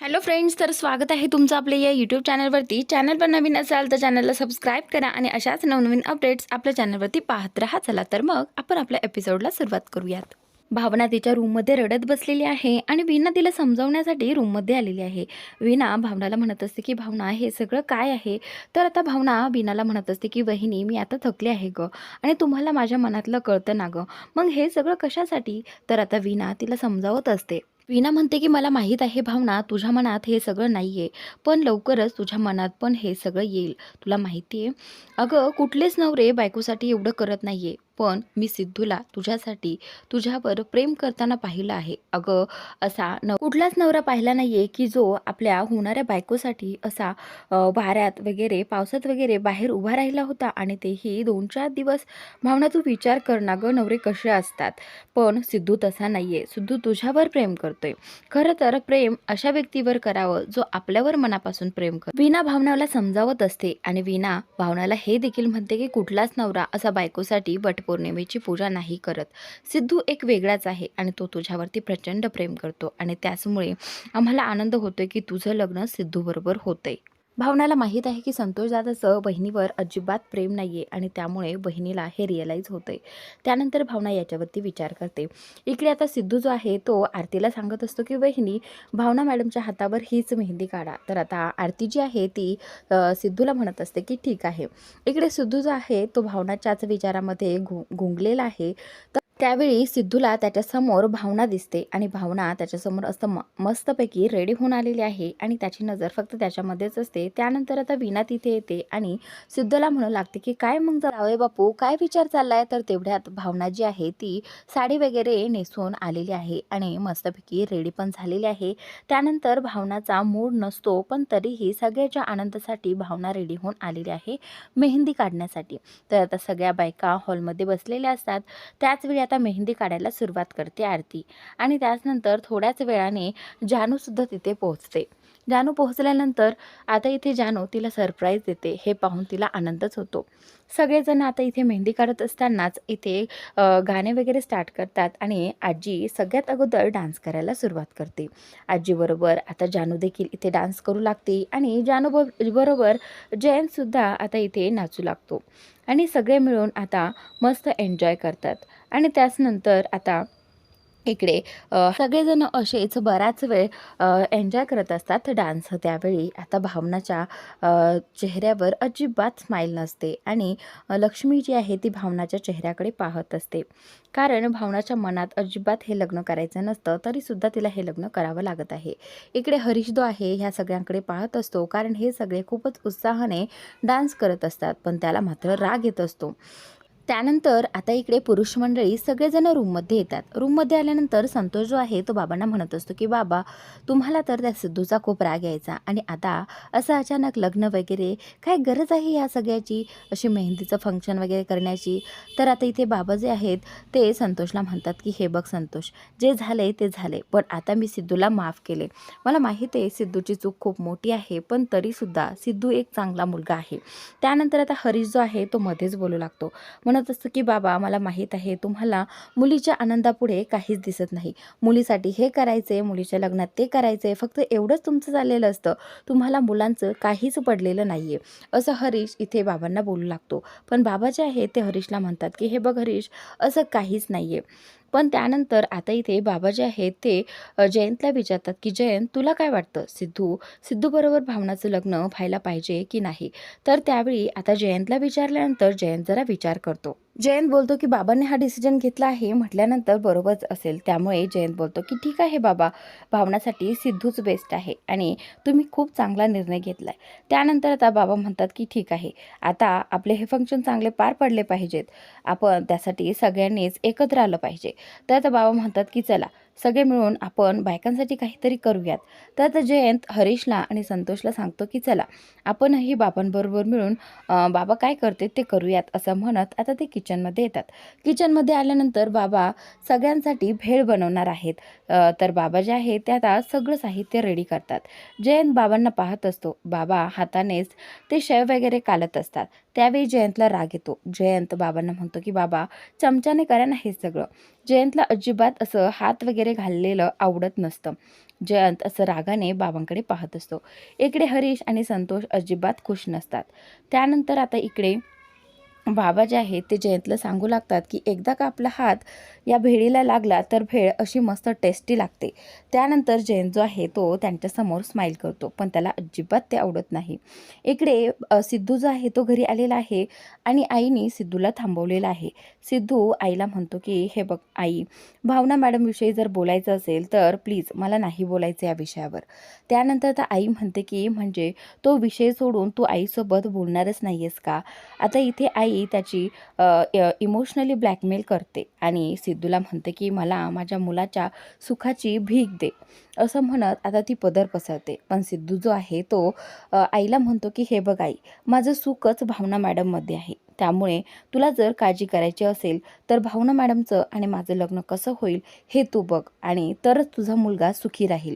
Hello friends तर स्वागत आहे तुमचं आपल्या या यूट्यूब चॅनलवरती चॅनल पण नवीन असाल तर चॅनलला सबस्क्राईब करा आणि अशाच नवनवीन अपडेट्स आपल्या चॅनलवरती पाहत राहा. चला तर मग आपण आपल्या एपिसोडला सुरुवात करूयात. भावना तिच्या रूममध्ये रडत बसलेली आहे आणि वीणा तिला समजावण्यासाठी रूममध्ये आलेली आहे. वीणा भावनाला म्हणत असते की भावना हे सगळं काय आहे? तर आता भावना वीणाला म्हणत असते की वहिनी मी आता थकले आहे गं आणि तुम्हाला माझ्या मनातलं कळतं ना गं. मग हे सगळं कशासाठी? तर आता वीणा तिला समजावत असते. वीणा म्हणते की मला माहीत आहे भावना तुझ्या मनात हे सगळं नाही आहे पण लवकरच तुझ्या मनात पण हे सगळं येईल तुला माहिती आहे अगं कुठलेच नवरे बायकोसाठी एवढं करत नाही आहे पण मी सिद्धूला तुझ्यासाठी तुझ्यावर प्रेम करताना पाहिलं आहे. अगं असा न कुठलाच नवरा पाहिला नाही आहे की जो आपल्या होणाऱ्या बायकोसाठी असा वाऱ्यात वगैरे पावसात वगैरे बाहेर उभा राहिला होता आणि तेही दोन चार दिवस भावना तू विचार कर ना गं नवरे कसे असतात. पण सिद्धू तसा नाही आहे सिद्धू तुझ्यावर प्रेम करतोय. खरं तर प्रेम अशा व्यक्तीवर करावं जो आपल्यावर मनापासून प्रेम कर विना भावनाला समजावत असते आणि विना भावनाला हे देखील म्हणते की कुठलाच नवरा असा बायकोसाठी पौर्णिमेची पूजा नाही करत. सिद्धू एक वेगळाच आहे आणि तो तुझ्यावरती प्रचंड प्रेम करतो आणि त्याचमुळे आम्हाला आनंद होतोय की तुझं लग्न सिद्धूबरोबर होतंय. भावनाला माहीत आहे की संतोष दादाचं बहिणीवर अजिबात प्रेम नाही आहे आणि त्यामुळे बहिणीला हे रिअलाईज होतंय. त्यानंतर भावना याच्यावरती विचार करते. इकडे आता सिद्धू जो आहे तो आरतीला सांगत असतो की बहिणी भावना मॅडमच्या हातावर हीच मेहंदी काढा. तर आता आरती जी आहे ती सिद्धूला म्हणत असते की ठीक आहे. इकडे सिद्धू जो आहे तो भावनाच्याच विचारामध्ये घु गुंगलेला आहे. तर त्यावेळी सिद्धूला त्याच्यासमोर भावना दिसते आणि भावना त्याच्यासमोर असं म मस्तपैकी रेडी होऊन आलेली आहे आणि त्याची नजर फक्त त्याच्यामध्येच असते. त्यानंतर आता वीणा तिथे येते आणि सिद्धूला म्हणू लागते की काय मग जावे बापू काय विचार चाललाय? तर तेवढ्यात भावना जी आहे ती साडी वगैरे नेसून आलेली आहे आणि मस्तपैकी रेडी पण झालेली आहे. त्यानंतर भावनाचा मूड नसतो पण तरीही सगळ्याच्या आनंदासाठी भावना रेडी होऊन आलेली आहे मेहंदी काढण्यासाठी. तर आता सगळ्या बायका हॉलमध्ये बसलेल्या असतात. त्याचवेळी आता मेहंदी काढायला सुरुवात करते आरती. आणि त्याचनंतर थोड्याच वेळाने जानूसुद्धा तिथे पोहोचते. जानू पोहोचल्यानंतर आता इथे जानू तिला सरप्राईज देते. हे पाहून तिला आनंदच होतो. सगळेजण आता इथे मेहंदी काढत असतानाच इथे गाणे वगैरे स्टार्ट करतात आणि आजी सगळ्यात अगोदर डान्स करायला सुरुवात करते. आजीबरोबर आता जानू देखील इथे डान्स करू लागते आणि जानू बरोबर जयंतसुद्धा आता इथे नाचू लागतो. आणि सगळे मिळून आता मस्त एन्जॉय करतात. आणि त्याचनंतर आता इकडे सगळेजण असेच बराच वेळ एन्जॉय करत असतात डान्स त्यावेळी. आता भावनाच्या चेहऱ्यावर अजिबात स्माईल नसते आणि लक्ष्मी जी आहे ती भावनाच्या चेहऱ्याकडे पाहत असते. कारण भावनाच्या मनात अजिबात हे लग्न करायचं नसतं तरीसुद्धा तिला हे लग्न करावं लागत आहे. इकडे हरीश जो आहे ह्या सगळ्यांकडे पाहत असतो. कारण हे सगळे खूपच उत्साहाने डान्स करत असतात पण त्याला मात्र राग येत असतो. त्यानंतर आता इकडे पुरुष मंडळी सगळेजण रूममध्ये येतात. रूममध्ये आल्यानंतर संतोष जो आहे तो बाबांना म्हणत असतो की बाबा तुम्हाला तर त्या सिद्धूचा खूप राग यायचा. आणि आता असं अचानक लग्न वगैरे काय गरज आहे या सगळ्याची? अशी मेहंदीचं फंक्शन वगैरे करण्याची? तर आता इथे बाबा जे आहेत ते संतोषला म्हणतात की हे बघ संतोष जे झाले ते झाले पण आता मी सिद्धूला माफ केले. मला माहीत आहे सिद्धूची चूक खूप मोठी आहे पण तरीसुद्धा सिद्धू एक चांगला मुलगा आहे. त्यानंतर आता हरीश जो आहे तो मध्येच बोलू लागतो. म्हणत असतं की बाबा मला माहीत आहे तुम्हाला मुलीच्या आनंदापुढे काहीच दिसत नाही. मुलीसाठी हे करायचे मुलीच्या लग्नात ते करायचे फक्त एवढंच तुमचं चाललेलं असतं. तुम्हाला मुलांचं काहीच पडलेलं नाही आहे असं हरीश इथे बाबांना बोलू लागतो. पण बाबा जे आहे ते हरीशला म्हणतात की हे बघ हरीश असं काहीच नाही आहे पण त्यानंतर आता इथे बाबा जे आहेत ते जयंतला विचारतात की जयंत तुला काय वाटतं? सिद्धू सिद्धूबरोबर भावनाचं लग्न व्हायला पाहिजे की नाही? तर त्यावेळी आता जयंतला विचारल्यानंतर जयंत जरा विचार करतो. जयंत बोलतो की बाबांनी हा डिसिजन घेतला आहे म्हटल्यानंतर बरोबरच असेल. त्यामुळे जयंत बोलतो की ठीक आहे बाबा भावनासाठी सिद्धूच बेस्ट आहे आणि तुम्ही खूप चांगला निर्णय घेतला आहे त्यानंतर आता बाबा म्हणतात की ठीक आहे आता आपले हे फंक्शन चांगले पार पडले पाहिजेत. आपण त्यासाठी सगळ्यांनीच एकत्र आलं पाहिजे. तर आता बाबा म्हणतात की चला सगळे मिळून आपण बायकांसाठी काहीतरी करूयात. तर आता जयंत हरीशला आणि संतोषला सांगतो की चला आपणही बाबांबरोबर मिळून बाबा काय करते ते करूयात असं म्हणत आता ते किचनमध्ये येतात. किचनमध्ये आल्यानंतर बाबा सगळ्यांसाठी भेळ बनवणार आहेत. तर बाबा जे आहे ते आता सगळं साहित्य रेडी करतात. जयंत बाबांना पाहत असतो. बाबा हातानेच ते शेव वगैरे कालत असतात. त्यावेळी जयंतला राग येतो. जयंत बाबांना म्हणतो की बाबा चमच्याने करा ना हे सगळं. जयंतला अजिबात असं हात वगैरे घाललेलं आवडत नसतं. जयंत असं रागाने बाबांकडे पाहत असतो. इकडे हरीश आणि संतोष अजिबात खुश नसतात. त्यानंतर आता इकडे बाबा जे आहेत ते जयंतला सांगू लागतात की एकदा का आपला हात या भेळीला लागला तर भेळ अशी मस्त टेस्टी लागते. त्यानंतर जयंत जो आहे तो त्यांच्यासमोर स्माईल करतो पण त्याला अजिबात ते आवडत नाही. इकडे सिद्धू जो आहे तो घरी आलेला आहे आणि आईने सिद्धूला थांबवलेला आहे. सिद्धू आईला म्हणतो की हे बघ आई भावना मॅडमविषयी जर बोलायचं असेल तर प्लीज मला नाही बोलायचं या विषयावर. त्यानंतर तर आई म्हणते की म्हणजे तो विषय सोडून तू आईसोबत बोलणारच नाही आहेस का? आता इथे आई त्याची इमोशनली ब्लॅकमेल करते आणि सिद्धूला म्हणते की मला माझ्या मुलाच्या सुखाची भीक दे. असं म्हणत आता ती पदर पसरते. पण सिद्धू जो आहे तो आईला म्हणतो की हे बघ आई माझं सुखच भावना मॅडममध्ये आहे. त्यामुळे तुला जर काळजी करायची असेल तर भावना मॅडमचं आणि माझं लग्न कसं होईल हे तू बघ आणि तरच तुझा मुलगा सुखी राहील.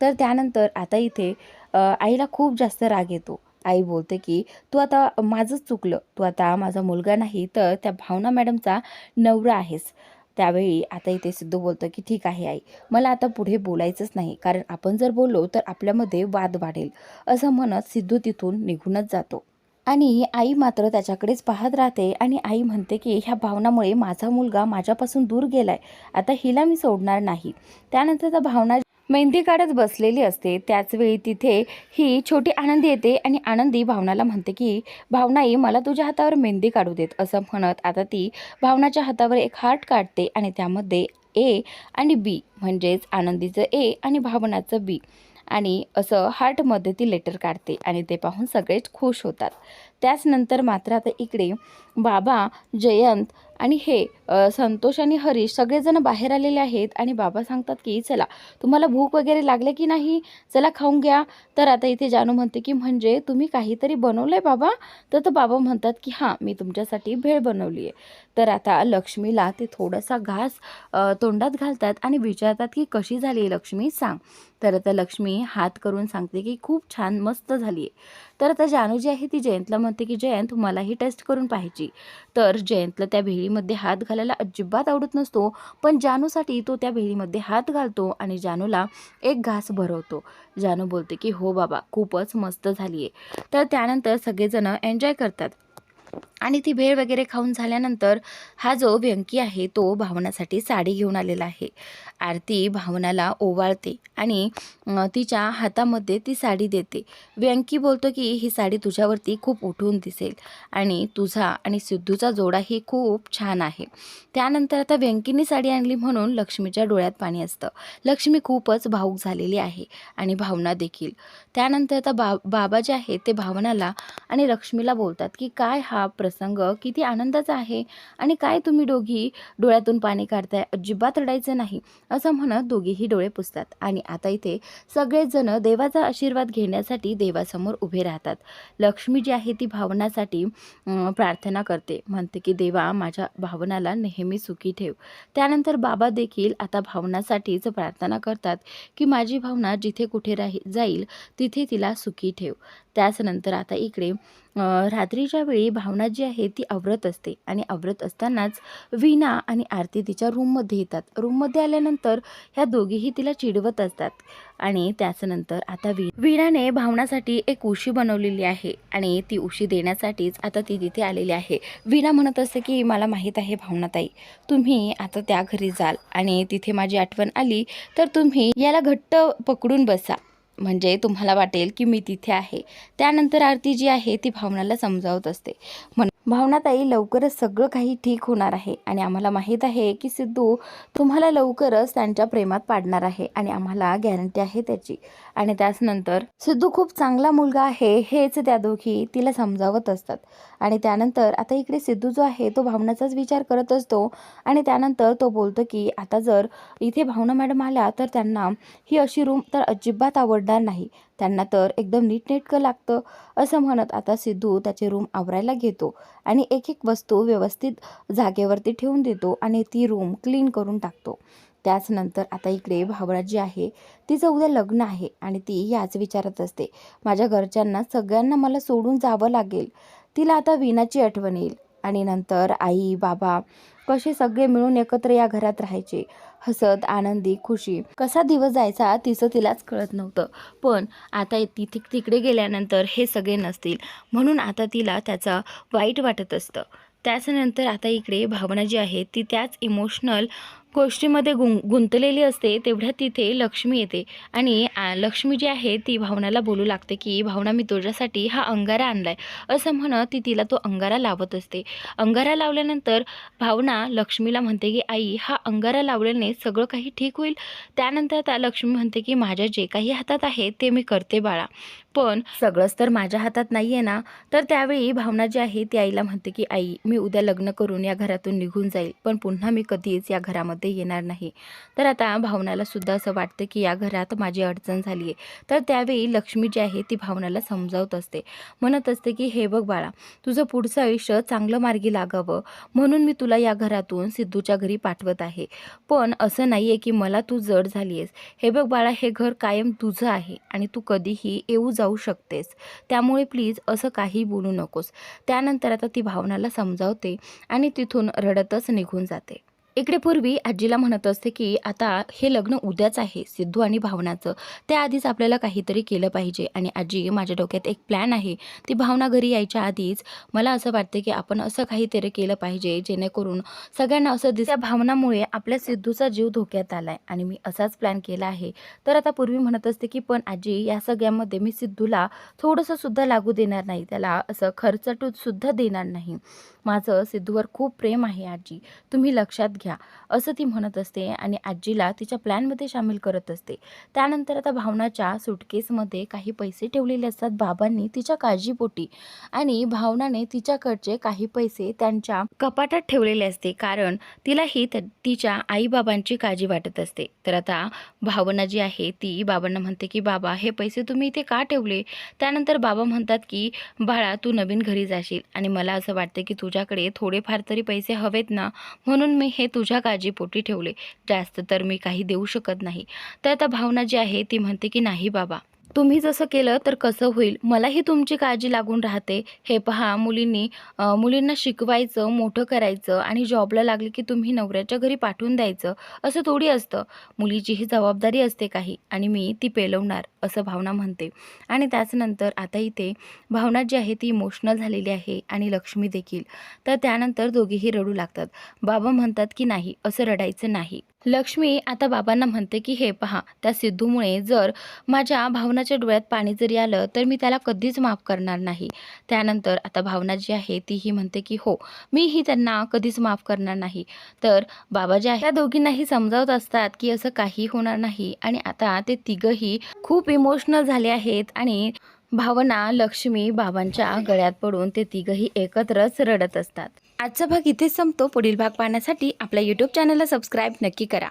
तर त्यानंतर आता इथे आईला खूप जास्त राग येतो. आई बोलते की तू आता माझंच चुकलं. तू आता माझा मुलगा नाही तर त्या भावना मॅडमचा नवरा आहेस. त्यावेळी आता इथे सिद्धू बोलतो की ठीक आहे आई. मला आता पुढे बोलायचंच नाही. कारण आपण जर बोललो तर आपल्यामध्ये वाद वाढेल. असं म्हणत सिद्धू तिथून निघूनच जातो. आणि आई मात्र त्याच्याकडेच पाहत राहते आणि आई म्हणते की ह्या भावनामुळे माझा मुलगा माझ्यापासून दूर गेलाय. आता हिला मी सोडणार नाही. त्यानंतर त्या भावना मेहंदी काढत बसलेली असते. त्याचवेळी तिथे ही छोटी आनंदी येते आणि आनंदी भावनाला म्हणते की भावनाई मला तुझ्या हातावर मेहंदी काढू देत. असं म्हणत आता ती भावनाच्या हातावर एक हार्ट काढते आणि त्यामध्ये ए आणि बी म्हणजेच आनंदीचं ए आणि भावनाचं बी आणि असं हार्टमध्ये ती लेटर काढते आणि ते पाहून सगळेच खुश होतात. त्याचनंतर मात्र आता इकडे बाबा जयंत आणि हे संतोष आणि हरीश सगळेजण बाहेर आलेले आहेत आणि बाबा सांगतात की चला तुम्हाला भूक वगैरे लागले की नाही? चला खाऊन घ्या. तर आता इथे जानू म्हणते की म्हणजे तुम्ही काहीतरी बनवलं आहे बाबा? तर तर बाबा म्हणतात की हां मी तुमच्यासाठी भेळ बनवली आहे तर आता लक्ष्मीला ते थोडासा घास तोंडात घालतात आणि विचारतात की कशी झाली आहे लक्ष्मी? सांग. तर आता लक्ष्मी हात करून सांगते की खूप छान मस्त झाली आहे तर आता जानू जी आहे ती जयंतला म्हणते की जयंत मला ही टेस्ट करून पाहिजे तर जयंतला त्या भेळीमध्ये हात घालायला अजिबात आवडत नसतो पण जानूसाठी तो त्या भेळीमध्ये हात घालतो आणि जानूला एक घास भरवतो. जानू बोलते की हो बाबा खूपच मस्त झाली आहे तर त्यानंतर सगळेजण एन्जॉय करतात. आणि ती भेळ वगैरे खाऊन झाल्यानंतर हा जो व्यंकी आहे तो भावनासाठी साडी घेऊन आलेला आहे. आरती भावनाला ओवाळते आणि तिच्या हातामध्ये ती साडी देते. व्यंकी बोलतो की ही साडी तुझ्यावरती खूप उठून दिसेल आणि तुझा आणि सिद्धूचा जोडाही खूप छान आहे. त्यानंतर आता व्यंकीनी साडी आणली म्हणून लक्ष्मीच्या डोळ्यात पाणी असतं. लक्ष्मी खूपच भाऊक झालेली आहे आणि भावना देखील. त्यानंतर आता बा बाबा जे आहेत ते भावनाला आणि लक्ष्मीला बोलतात की काय हा प्रसंग किती आनंदाचा आहे आणि काय तुम्ही दोघी डोळ्यातून पाणी काढताय? अजिबात रडायचं नाही असं म्हणत दोघीही डोळे पुसतात. आणि आता इथे सगळेजण देवाचा आशीर्वाद घेण्यासाठी देवासमोर उभे राहतात. लक्ष्मी जी आहे ती भावनासाठी प्रार्थना करते. म्हणते की देवा माझ्या भावनाला नेहमी सुखी ठेव. त्यानंतर बाबा देखील आता भावनासाठीच प्रार्थना करतात की माझी भावना जिथे कुठे राही जाईल तिथे तिला सुखी ठेव. त्याचनंतर आता इकडे रात्रीच्या वेळी भावना जी आहे ती आवरत असते आणि आवरत असतानाच वीणा आणि आरती तिच्या रूममध्ये येतात. रूममध्ये आल्यानंतर ह्या दोघीही तिला चिडवत असतात आणि त्याचनंतर आता वी वीणाने भावनासाठी एक उशी बनवलेली आहे आणि ती उशी देण्यासाठीच आता ती तिथे आलेली आहे. वीणा म्हणत असते की मला माहीत आहे भावनाताई तुम्ही आता त्या घरी जाल आणि तिथे माझी आठवण आली तर तुम्ही याला घट्ट पकडून बसा. म्हणजे तुम्हाला वाटेल की मी तिथे आहे. त्यानंतर आरती जी आहे ती भावनाला समजावत असते. म्हण भावनाताई लवकरच सगळं काही ठीक होणार आहे आणि आम्हाला माहीत आहे की सिद्धू तुम्हाला लवकरच त्यांच्या प्रेमात पाडणार आहे आणि आम्हाला गॅरंटी आहे त्याची. आणि त्याचनंतर सिद्धू खूप चांगला मुलगा आहे हेच त्या दोघी तिला समजावत असतात. आणि त्यानंतर आता इकडे सिद्धू जो आहे तो भावनाचाच विचार करत असतो आणि त्यानंतर तो बोलतो की आता जर इथे भावना मॅडम आल्या तर त्यांना ही अशी रूम तर अजिबात आवडणार नाही. त्यांना तर एकदम नीटनेटकं लागतं असं म्हणत आता सिद्धू त्याचे रूम आवरायला घेतो आणि एक एक वस्तू व्यवस्थित जागेवरती ठेवून देतो आणि ती रूम क्लीन करून टाकतो. त्याचनंतर आता इकडे भावना जी आहे. तिचं उद्या लग्न आहे आणि ती याच विचारत असते माझ्या घरच्यांना सगळ्यांना मला सोडून जावं लागेल. तिला आता विनाची आठवण येईल. आणि नंतर आई बाबा कसे सगळे मिळून एकत्र या घरात राहायचे? हसत आनंदी खुशी. कसा दिवस जायचा तिचं तिलाच कळत नव्हतं. पण आता ती तिक तिकडे गेल्यानंतर हे सगळे नसतील. म्हणून आता तिला त्याचं वाईट वाटत असतं. त्याच्यानंतर आता इकडे भावना जी आहे ती त्याच इमोशनल गोष्टीमध्ये गुं गुंतलेली असते तेवढ्या तिथे लक्ष्मी येते. आणि लक्ष्मी जी आहे ती भावनाला बोलू लागते की भावना मी तुझ्यासाठी हा अंगारा आणला आहे असं म्हणत ती तिला तो अंगारा लावत असते. अंगारा लावल्यानंतर भावना लक्ष्मीला म्हणते की आई हा अंगारा लावल्याने सगळं काही ठीक होईल. त्यानंतर त्या लक्ष्मी म्हणते की माझ्या जे काही हातात आहे ते मी करते बाळा. पण सगळंच तर माझ्या हातात नाही आहे ना? तर त्यावेळी भावना जी आहे ती आईला म्हणते की आई मी उद्या लग्न करून या घरातून निघून जाईल. पण पुन्हा मी कधीच या घरामध्ये येणार नाही. तर आता भावनाला सुद्धा असं वाटतं की या घरात माझी अडचण झाली आहे. तर त्यावेळी लक्ष्मी जी आहे ती भावनाला समजावत असते. म्हणत असते की हे बघ बाळा तुझं पुढचं आयुष्य चांगलं मार्गी लागावं. म्हणून मी तुला या घरातून सिद्धूच्या घरी पाठवत आहे. पण असं नाही आहे की मला तू जड झाली आहेस हे बघ बाळा हे घर कायम तुझं आहे आणि तू कधीही येऊ जाऊ शकतेस. त्यामुळे प्लीज असं काही बोलू नकोस. त्यानंतर आता ती भावनाला समजावते आणि तिथून रडतच निघून जाते. इकडे पूर्वी आजीला म्हणत असते की आता हे लग्न उद्याच आहे सिद्धू आणि भावनाचं. त्याआधीच आपल्याला काहीतरी केलं पाहिजे. आणि आजी माझ्या डोक्यात एक प्लॅन आहे. ती भावना घरी यायच्या आधीच मला असं वाटते की आपण असं काहीतरी केलं पाहिजे जेणेकरून सगळ्यांना असं दिस भावनामुळे आपल्या सिद्धूचा जीव धोक्यात आलाय. आणि मी असाच प्लॅन केला आहे. तर आता पूर्वी म्हणत असते की पण आजी या सगळ्यामध्ये मी सिद्धूला थोडंसं सुद्धा लागू देणार नाही. त्याला असं खर्चटूत सुद्धा देणार नाही. माझं सिद्धूवर खूप प्रेम आहे आजी. तुम्ही लक्षात घ्या असं ती म्हणत असते आणि आजीला तिच्या प्लॅनमध्ये सामील करत असते. त्यानंतर आता भावनाच्या सुटकेसमध्ये काही पैसे ठेवलेले असतात बाबांनी तिच्या काळजीपोटी आणि भावनाने तिच्याकडचे काही पैसे त्यांच्या कपाटात ठेवलेले असते कारण तिलाही त- तिच्या आईबाबांची काळजी वाटत असते. तर आता भावना जी आहे ती बाबांना म्हणते की बाबा हे पैसे तुम्ही इथे का ठेवले? त्यानंतर बाबा म्हणतात की बाळा तू नवीन घरी जाशील आणि मला असं वाटतं की तुझ्याकडे थोडेफार तरी पैसे हवेत ना म्हणून मी हे तुझ्या काळजीपोटी ठेवले. जास्त तर मी काही देऊ शकत नाही. तर आता भावना जी आहे ती म्हणते की नाही बाबा तुम्ही जसं केलं तर कसं होईल? मलाही तुमची काळजी लागून राहते. हे पहा मुलींनी मुलींना शिकवायचं मोठं करायचं आणि जॉबला लागले की तुम्ही नवऱ्याच्या घरी पाठवून द्यायचं असं थोडी असतं. मुलीची ही जबाबदारी असते काही आणि मी ती पेलवणार असं भावना म्हणते. आणि त्याचनंतर आता इथे भावना जी आहे ती इमोशनल झालेली आहे आणि लक्ष्मी देखील. तर त्यानंतर दोघेही रडू लागतात. बाबा म्हणतात की नाही असं रडायचं नाही. लक्ष्मी आता बाबांना म्हणते की हे पहा त्या सिद्धूमुळे जर माझ्या भावनाच्या डोळ्यात पाणी जरी आलं तर मी त्याला कधीच माफ करणार नाही. त्यानंतर आता भावना जी आहे तीही म्हणते की हो मीही त्यांना कधीच माफ करणार नाही. तर बाबा जे आहे त्या दोघींनाही समजावत असतात की असं काही होणार नाही. आणि आता ते तिघही खूप इमोशनल झाले आहेत आणि भावना लक्ष्मी बाबांच्या गळ्यात पडून ते तिघही एकत्रच रडत असतात. आजचा भाग इथेच संपतो. पुढील भाग पाहण्यासाठी आपल्या यूट्यूब चॅनलला सबस्क्राईब नक्की करा.